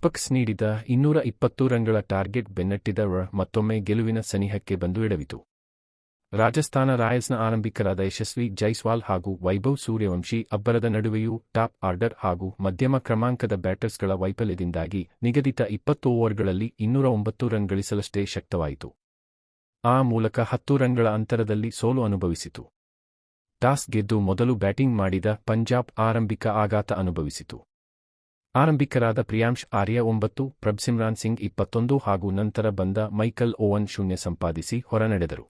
ಉತ್ಪಕ್ಸ್ ನೀಡಿದ ಇನ್ನೂರ ಇಪ್ಪತ್ತು ರನ್ಗಳ ಟಾರ್ಗೆಟ್ ಬೆನ್ನಟ್ಟಿದ ಮತ್ತೊಮ್ಮೆ ಗೆಲುವಿನ ಸನಿಹಕ್ಕೆ ಬಂದು ಇಡವಿತು ರಾಜಸ್ಥಾನ ರಾಯಲ್ಸ್ನ ಆರಂಭಿಕರಾದ ಯಶಸ್ವಿ ಜೈಸ್ವಾಲ್ ಹಾಗೂ ವೈಭವ್ ಸೂರ್ಯವಂಶಿ ಅಬ್ಬರದ ನಡುವೆಯೂ ಟಾಪ್ ಆರ್ಡರ್ ಹಾಗೂ ಮಧ್ಯಮ ಕ್ರಮಾಂಕದ ಬ್ಯಾಟರ್ಸ್ಗಳ ವೈಫಲ್ಯದಿಂದಾಗಿ ನಿಗದಿತ ಇಪ್ಪತ್ತು ಓವರ್ಗಳಲ್ಲಿ ಇನ್ನೂರ ಒಂಬತ್ತು ರನ್ ಗಳಿಸಲಷ್ಟೇ ಶಕ್ತವಾಯಿತು. ಆ ಮೂಲಕ ಹತ್ತು ರನ್ಗಳ ಅಂತರದಲ್ಲಿ ಸೋಲು ಅನುಭವಿಸಿತು. ಟಾಸ್ ಗೆದ್ದು ಮೊದಲು ಬ್ಯಾಟಿಂಗ್ ಮಾಡಿದ ಪಂಜಾಬ್ ಆರಂಭಿಕ ಆಘಾತ ಅನುಭವಿಸಿತು. ಆರಂಭಿಕರಾದ ಪ್ರಿಯಾಂಶ್ ಆರ್ಯ ಒಂಬತ್ತು, ಪ್ರಭ್ಸಿಮ್ರಾನ್ ಸಿಂಗ್ ಇಪ್ಪತ್ತೊಂದು ಹಾಗೂ ನಂತರ ಬಂದ ಮೈಕಲ್ ಓವನ್ ಶೂನ್ಯ ಸಂಪಾದಿಸಿ ಹೊರನಡೆದರು.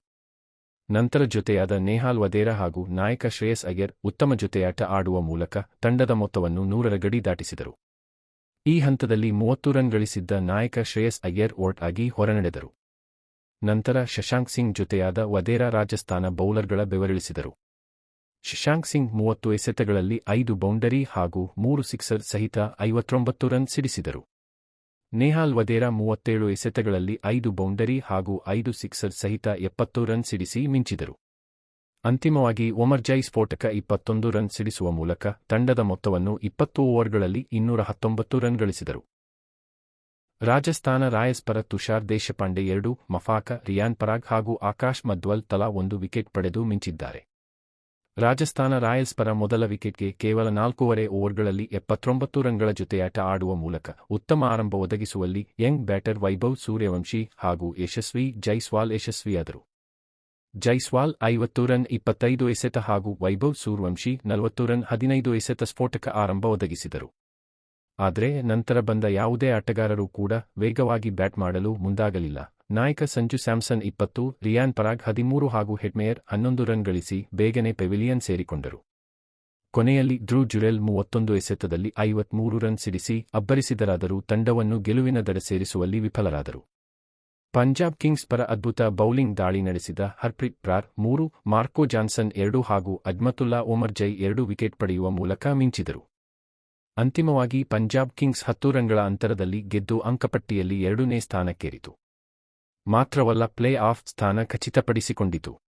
ನಂತರ ಜೊತೆಯಾದ ನೇಹಾಲ್ ವದೇರಾ ಹಾಗೂ ನಾಯಕ ಶ್ರೇಯಸ್ ಅಯ್ಯರ್ ಉತ್ತಮ ಜೊತೆಯಾಟ ಆಡುವ ಮೂಲಕ ತಂಡದ ಮೊತ್ತವನ್ನು ನೂರರ ಗಡಿ ದಾಟಿಸಿದರು. ಈ ಹಂತದಲ್ಲಿ ಮೂವತ್ತು ರನ್ ಗಳಿಸಿದ್ದ ನಾಯಕ ಶ್ರೇಯಸ್ ಅಯ್ಯರ್ ಓಟ್ ಆಗಿ ಹೊರನಡೆದರು. ನಂತರ ಶಶಾಂಕ್ ಸಿಂಗ್ ಜೊತೆಯಾದ ವದೇರಾ ರಾಜಸ್ಥಾನ ಬೌಲರ್ಗಳ ಬೆವರಿಳಿಸಿದರು. ಶಶಾಂಕ್ ಸಿಂಗ್ ಮೂವತ್ತು ಎಸೆತಗಳಲ್ಲಿ ಐದು ಬೌಂಡರಿ ಹಾಗೂ ಮೂರು ಸಿಕ್ಸರ್ ಸಹಿತ ಐವತ್ತೊಂಬತ್ತು ರನ್ ಸಿಡಿಸಿದರು. ನೇಹಾಲ್ ವದೇರಾ ಮೂವತ್ತೇಳು ಎಸೆತಗಳಲ್ಲಿ ಐದು ಬೌಂಡರಿ ಹಾಗೂ ಐದು ಸಿಕ್ಸರ್ ಸಹಿತ ಎಪ್ಪತ್ತು ರನ್ ಸಿಡಿಸಿ ಮಿಂಚಿದರು. ಅಂತಿಮವಾಗಿ ಒಮರ್ಜೈ ಸ್ಫೋಟಕ ಇಪ್ಪತ್ತೊಂದು ರನ್ ಸಿಡಿಸುವ ಮೂಲಕ ತಂಡದ ಮೊತ್ತವನ್ನು ಇಪ್ಪತ್ತು ಓವರ್ಗಳಲ್ಲಿ ಇನ್ನೂರ ಹತ್ತೊಂಬತ್ತು ರನ್ ಗಳಿಸಿದರು. ರಾಜಸ್ಥಾನ ರಾಯಸ್ಪರ ಪರ ತುಷಾರ್ ದೇಶಪಾಂಡೆ ಎರಡು, ಮಫಾಕ, ರಿಯಾನ್ ಪರಾಗ್ ಹಾಗೂ ಆಕಾಶ್ ಮದ್ವಲ್ ತಲಾ ಒಂದು ವಿಕೆಟ್ ಪಡೆದು ಮಿಂಚಿದ್ದಾರೆ. ರಾಜಸ್ಥಾನ ರಾಯಲ್ಸ್ ಪರ ಮೊದಲ ವಿಕೆಟ್ಗೆ ಕೇವಲ ನಾಲ್ಕೂವರೆ ಓವರ್ಗಳಲ್ಲಿ ಎಪ್ಪತ್ತೊಂಬತ್ತು ರನ್ಗಳ ಜೊತೆಯಾಟ ಆಡುವ ಮೂಲಕ ಉತ್ತಮ ಆರಂಭ ಒದಗಿಸುವಲ್ಲಿ ಯಂಗ್ ಬ್ಯಾಟರ್ ವೈಭವ್ ಸೂರ್ಯವಂಶಿ ಹಾಗೂ ಯಶಸ್ವಿ ಜೈಸ್ವಾಲ್ ಯಶಸ್ವಿಯಾದರು. ಜೈಸ್ವಾಲ್ ಐವತ್ತು ರನ್ ಇಪ್ಪತ್ತೈದು ಎಸೆತ ಹಾಗೂ ವೈಭವ್ ಸೂರ್ಯವಂಶಿ ನಲವತ್ತು ರನ್ ಹದಿನೈದು ಎಸೆತ ಸ್ಫೋಟಕ ಆರಂಭ ಒದಗಿಸಿದರು. ಆದರೆ ನಂತರ ಬಂದ ಯಾವುದೇ ಆಟಗಾರರೂ ಕೂಡ ವೇಗವಾಗಿ ಬ್ಯಾಟ್ ಮಾಡಲು ಮುಂದಾಗಲಿಲ್ಲ. ನಾಯಕ ಸಂಜು ಸ್ಯಾಮ್ಸನ್ ಇಪ್ಪತ್ತು, ರಿಯಾನ್ ಪರಾಗ್ ಹದಿಮೂರು ಹಾಗೂ ಹೆಡ್ಮೇಯರ್ ಹನ್ನೊಂದು ರನ್ ಗಳಿಸಿ ಬೇಗನೆ ಪೆವಿಲಿಯನ್ ಸೇರಿಕೊಂಡರು. ಕೊನೆಯಲ್ಲಿ ಧ್ರೂ ಜುರೆಲ್ ಮೂವತ್ತೊಂದು ಎಸೆತದಲ್ಲಿ ಐವತ್ಮೂರು ರನ್ ಸಿಡಿಸಿ ಅಬ್ಬರಿಸಿದರಾದರೂ ತಂಡವನ್ನು ಗೆಲುವಿನ ದಡ ಸೇರಿಸುವಲ್ಲಿ ವಿಫಲರಾದರು. ಪಂಜಾಬ್ ಕಿಂಗ್ಸ್ ಪರ ಅದ್ಭುತ ಬೌಲಿಂಗ್ ದಾಳಿ ನಡೆಸಿದ ಹರ್ಪ್ರೀತ್ ಪ್ರಾರ್ ಮೂರು, ಮಾರ್ಕೋ ಜಾನ್ಸನ್ ಎರಡು ಹಾಗೂ ಅಜ್ಮತುಲ್ಲಾ ಒಮರ್ ಜೈ ಎರಡು ವಿಕೆಟ್ ಪಡೆಯುವ ಮೂಲಕ ಮಿಂಚಿದರು. ಅಂತಿಮವಾಗಿ ಪಂಜಾಬ್ ಕಿಂಗ್ಸ್ ಹತ್ತು ರನ್ಗಳ ಅಂತರದಲ್ಲಿ ಗೆದ್ದು ಅಂಕಪಟ್ಟಿಯಲ್ಲಿ ಎರಡನೇ ಸ್ಥಾನಕ್ಕೇರಿತು. ಮಾತ್ರವಲ್ಲ ಪ್ಲೇ ಆಫ್ ಸ್ಥಾನ ಖಚಿತಪಡಿಸಿಕೊಂಡಿತು.